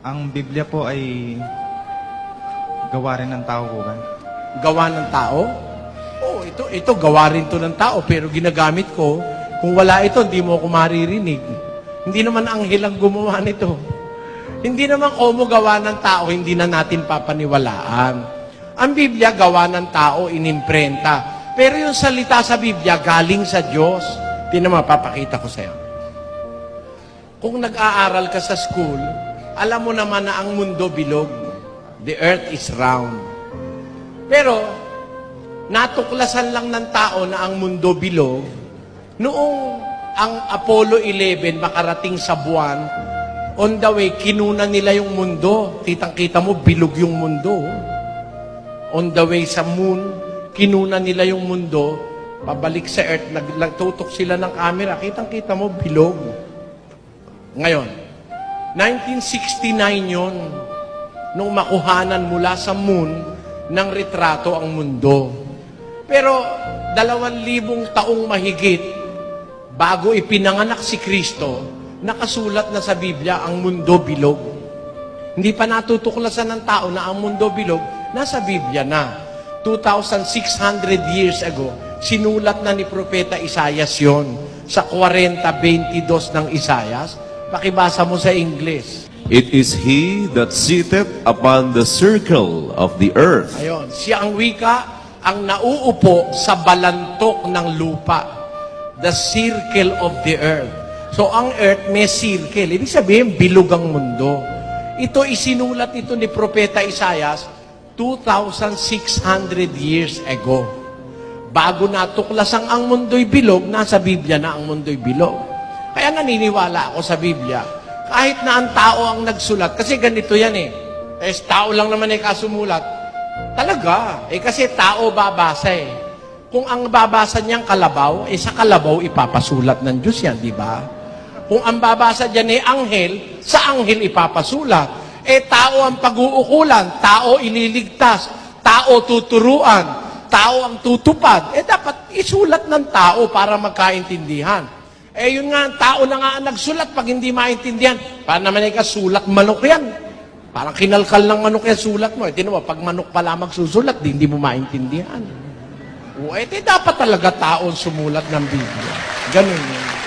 Ang Biblia po ay gawa rin ng tao po ba? Gawa ng tao? Oo, ito, ito gawa rin to ng tao, pero ginagamit ko. Kung wala ito, hindi mo ako maririnig. Hindi naman anghel ang gumawa nito. Hindi naman komo gawa ng tao, hindi na natin papaniwalaan. Ang Biblia, gawa ng tao, inimprenta. Pero yung salita sa Biblia, galing sa Diyos. Tingnan mo, papakita ko sa'yo. Kung nag-aaral ka sa school, alam mo naman na ang mundo bilog. The earth is round. Pero, natuklasan lang ng tao na ang mundo bilog noong ang Apollo 11 makarating sa buwan, on the way, kinuna nila yung mundo. Kitang-kita mo, bilog yung mundo. On the way sa moon, kinuna nila yung mundo, pabalik sa earth, nag- nagtutok sila ng camera. Kitang-kita mo, bilog. Ngayon, 1969 yon nung makuhanan mula sa moon ng retrato ang mundo. Pero dalawang libong taong mahigit bago ipinanganak si Kristo, nakasulat na sa Biblia ang mundo bilog. Hindi pa natutuklasan ng tao na ang mundo bilog, nasa Biblia na. 2,600 years ago, sinulat na ni Propeta Isayas yon sa 40.22 ng Isayas. Pakibasa mo sa English. It is he that sitteth upon the circle of the earth, Ayon, siya ang wika, ang nauupo sa balantok ng lupa. The circle of the earth. So, ang earth may circle. Ibig sabihin, bilog ang mundo. Ito isinulat ito ni Propeta Isayas 2,600 years ago. Bago natuklasan ang mundo'y bilog, nasa Biblia na ang mundo'y bilog. Kaya naniniwala ako sa Biblia. Kahit na ang tao ang nagsulat, kasi ganito yan eh. Eh, tao lang naman eh kasumulat. Talaga. Eh, kasi tao babasa eh. Kung ang babasa niyang kalabaw, eh sa kalabaw ipapasulat ng Diyos yan, di ba? Kung ang babasa dyan eh anghel, sa anghel ipapasulat. Eh, tao ang pag-uukulan, tao ililigtas, tao tuturuan, tao ang tutupad. Eh, dapat isulat ng tao para magkaintindihan. Eh, yun nga, ang tao na nga ang nagsulat pag hindi maintindihan. Paano naman ikaw sulat manok yan? Parang kinalkal ng manok yan sulat mo. Eh, tinan mo, pag manok pala magsusulat, di, hindi mo maintindihan. O, eh, di dapat talaga tao ang sumulat ng Biblia. Ganun yun.